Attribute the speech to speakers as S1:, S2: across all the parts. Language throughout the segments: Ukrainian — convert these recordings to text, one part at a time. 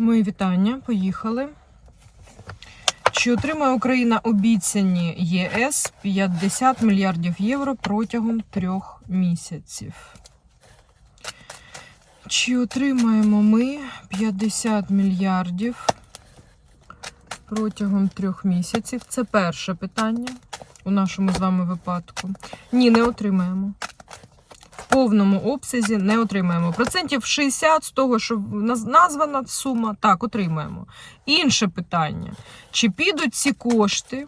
S1: Мої вітання, поїхали. Чи отримає Україна обіцяні ЄС 50 мільярдів євро протягом трьох місяців? Чи отримаємо ми 50 мільярдів протягом трьох місяців? Це перше питання у нашому з вами випадку. Ні, не отримаємо. Повному обсязі не отримаємо. Процентів 60 з того, що наз- названа сума, так, отримаємо. Інше питання: чи підуть ці кошти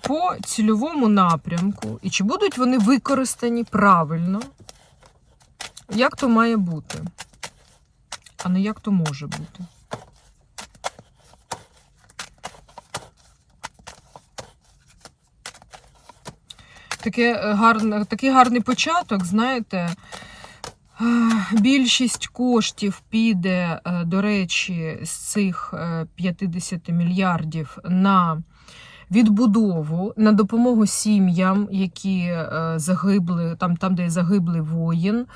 S1: по цільовому напрямку, і чи будуть вони використані правильно? Як то має бути? А не як то може бути. Таке е, гарне, такий гарний початок, знаєте. Більшість коштів піде, е, до речі, з цих е, 50 мільярдів на відбудову, на допомогу сім'ям, які е, загибли, там, там де загиблий воїн,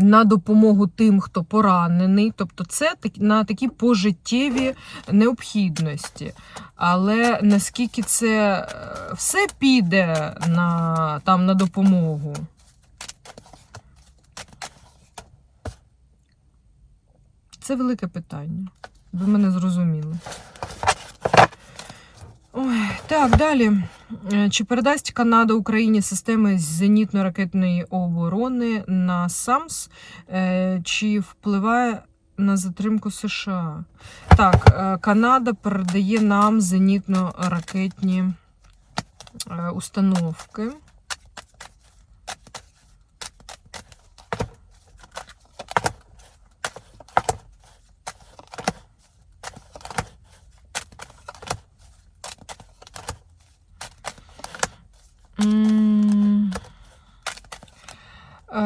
S1: на допомогу тим, хто поранений. Тобто це на такі пожиттєві необхідності. Але наскільки це е, все піде на, там, на допомогу? Це велике питання. Ви мене зрозуміли. Ой, так, далі. Е, Чи передасть Канада Україні системи зенітно-ракетної оборони на САМС? Е, Чи впливає на затримку США? Так, е, Канада передає нам зенітно-ракетні установки.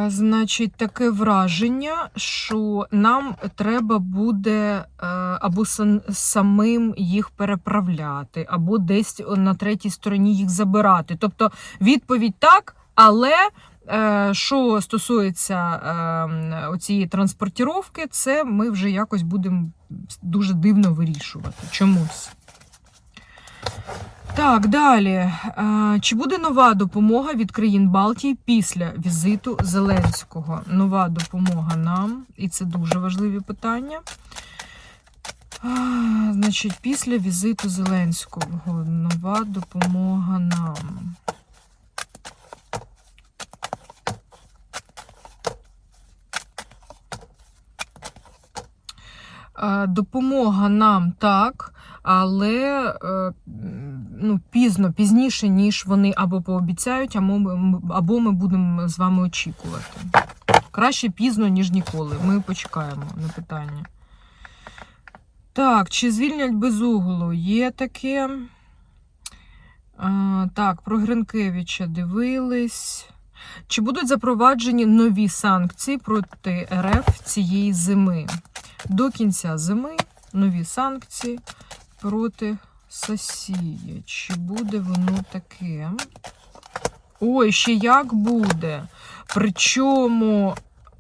S1: Значить, таке враження, що нам треба буде е, або самим їх переправляти, або десь на третій стороні їх забирати. Тобто відповідь так, але е, що стосується е, оцієї транспортіровки, це ми вже якось будемо дуже дивно вирішувати. Чомусь. Так, далі. Чи буде нова допомога від країн Балтії після візиту Зеленського? Нова допомога нам, і це дуже важливі питання. Значить, після візиту Зеленського нова допомога нам. Допомога нам так, але е, ну, пізно, пізніше, ніж вони або пообіцяють, або ми, або ми будемо з вами очікувати. Краще пізно, ніж ніколи. Ми почекаємо на питання. Так, чи звільнять без углу? Є таке. А, так, про Гринкевича дивились. Чи будуть запроваджені нові санкції проти РФ цієї зими? До кінця зими нові санкції проти Сосії. Чи буде воно таке? Ой, ще як буде. Причому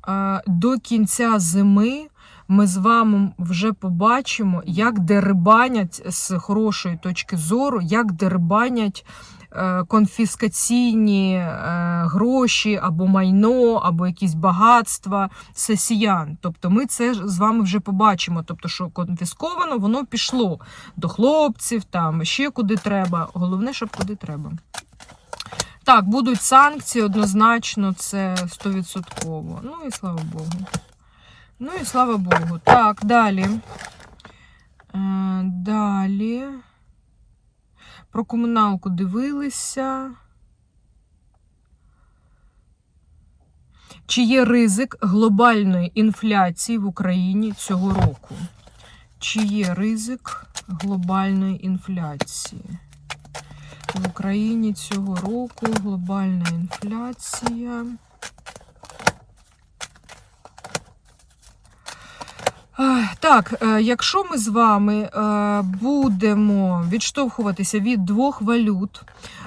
S1: е, до кінця зими ми з вами вже побачимо, як дерибанять з хорошої точки зору, як дерибанять е, конфіскаційні е, гроші або майно, або якісь багатства сесіян. Тобто ми це з вами вже побачимо. Тобто, що конфісковано, воно пішло до хлопців, там ще куди треба. Головне, щоб куди треба. Так, будуть санкції, однозначно, це 100%. Ну і слава Богу. Ну і слава Богу. Так, далі. Е, далі. Про комуналку дивилися. Чи є ризик глобальної інфляції в Україні цього року? Чи є ризик глобальної інфляції? В Україні цього року глобальна інфляція. Так, е, якщо ми з вами е, будемо відштовхуватися від двох валют,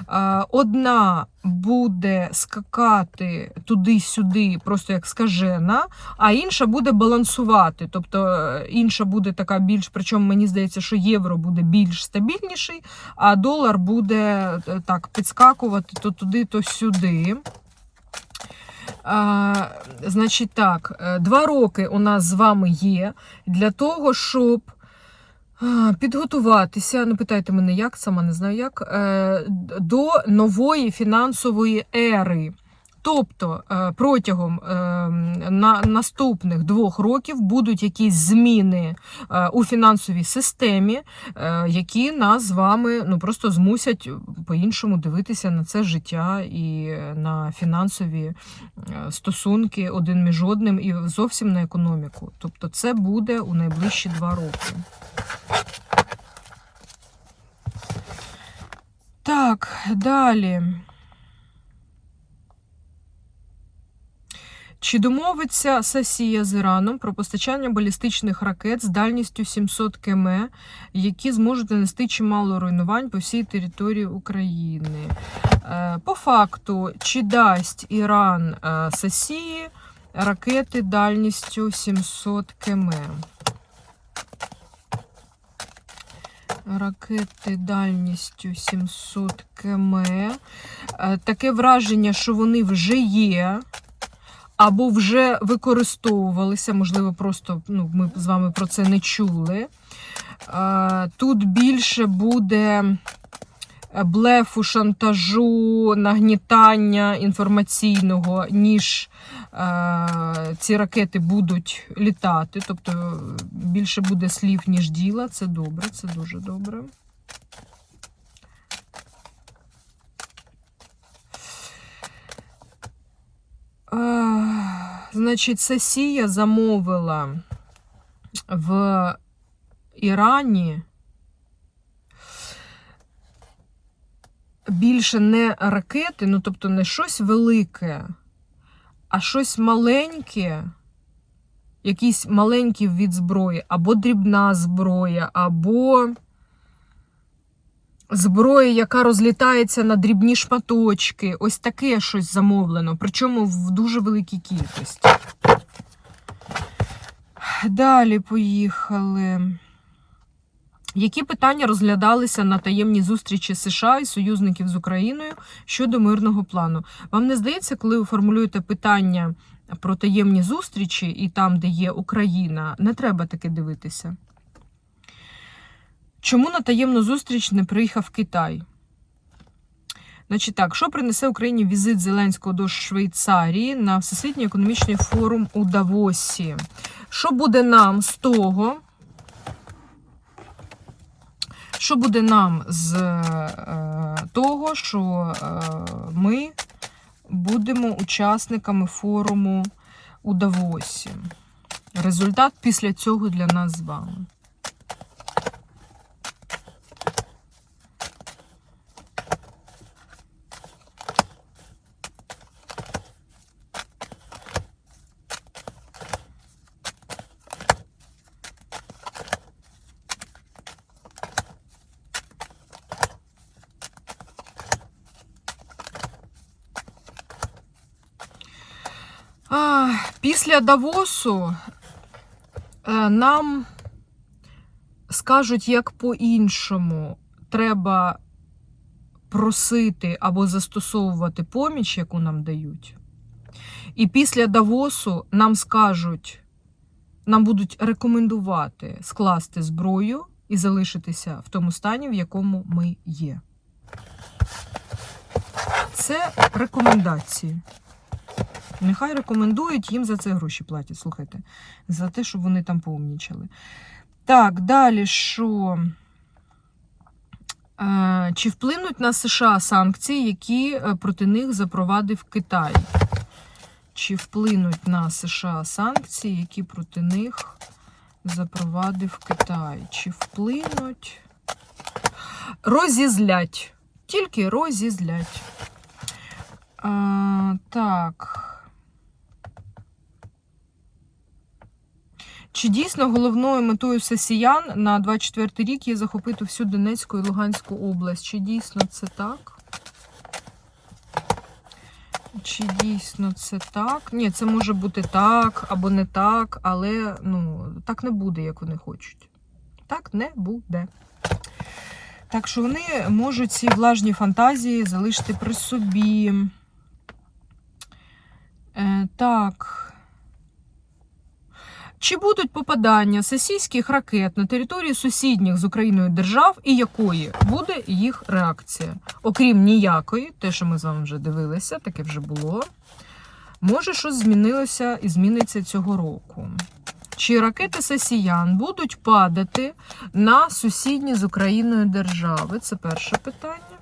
S1: е, одна буде скакати туди-сюди, просто як скажена, а інша буде балансувати. Тобто інша буде така більш, причому мені здається, що євро буде більш стабільніший, а долар буде так підскакувати то туди, то сюди. А, значить так, е, два роки у нас з вами є для того, щоб підготуватися, не питайте мене, як, сама не знаю як, е, до нової фінансової ери. Тобто е, протягом е, на, наступних двох років будуть якісь зміни е, у фінансовій системі, які нас з вами ну, просто змусять по-іншому дивитися на це життя і на фінансові стосунки один між одним і зовсім на економіку. Тобто це буде у найближчі два роки. Так, далі. Чи домовиться Сасія з Іраном про постачання балістичних ракет з дальністю 700 км, які зможуть нанести чимало руйнувань по всій території України? Е, По факту, чи дасть Іран е, Сасії ракети дальністю 700 км? Ракети дальністю 700 км. Е, Таке враження, що вони вже є або вже використовувалися, можливо, просто ну, ми з вами про це не чули. Е, Тут більше буде блефу, шантажу, нагнітання інформаційного, ніж е, ці ракети будуть літати. Тобто більше буде слів, ніж діла. Це добре, це дуже добре. Значить, Сесія замовила в Ірані більше не ракети, ну тобто не щось велике, а щось маленьке, якийсь маленький від зброї, або дрібна зброя, або зброя, яка розлітається на дрібні шматочки. Ось таке щось замовлено, причому в дуже великій кількості. Далі поїхали. Які питання розглядалися на таємній зустрічі США і союзників з Україною щодо мирного плану? Вам не здається, коли ви формулюєте питання про таємні зустрічі і там, де є Україна, не треба таке дивитися? Чому на таємну зустріч не приїхав Китай? Значить так, що принесе Україні візит Зеленського до Швейцарії на Всесвітній економічний форум у Давосі? Що буде нам з того? Що буде нам з е, того, що е, ми будемо учасниками форуму у Давосі? Результат після цього для нас з вами. А, після Давосу е, нам скажуть, як по-іншому треба просити або застосовувати поміч, яку нам дають. І після Давосу нам скажуть, нам будуть рекомендувати скласти зброю і залишитися в тому стані, в якому ми є. Це рекомендації. Нехай рекомендують, їм за це гроші платять. Слухайте, за те, щоб вони там поумнічали. Так, далі що? Е, Чи вплинуть на США санкції, які е, проти них запровадив Китай? Чи вплинуть на США санкції, які проти них запровадив Китай? Чи вплинуть? Розізлять. Тільки розізлять. А, так. Чи дійсно головною метою сесіян на 24 рік є захопити всю Донецьку і Луганську область? Чи дійсно це так? Чи дійсно це так? Ні, це може бути так або не так, але ну, так не буде, як вони хочуть. Так не буде. Так що вони можуть ці влажні фантазії залишити при собі. Е, так. Чи будуть попадання російських ракет на території сусідніх з Україною держав, і якої буде їх реакція? Окрім ніякої, те, що ми з вами вже дивилися, таке вже було. Може, щось змінилося і зміниться цього року. Чи ракети Сесіян будуть падати на сусідні з Україною держави? Це перше питання.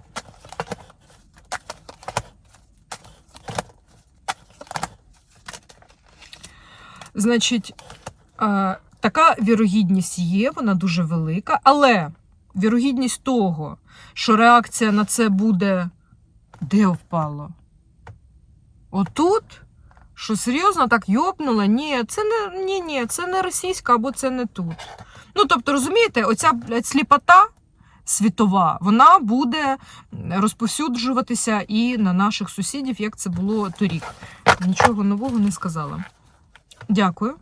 S1: Значить, така вірогідність є, вона дуже велика, але вірогідність того, що реакція на це буде де впало? Отут? Що серйозно так йопнуло? Ні, це не ні, ні, це не російська або це не тут. Ну, тобто, розумієте, оця блядь, сліпота світова, вона буде розповсюджуватися і на наших сусідів, як це було торік. Нічого нового не сказала. Дякую.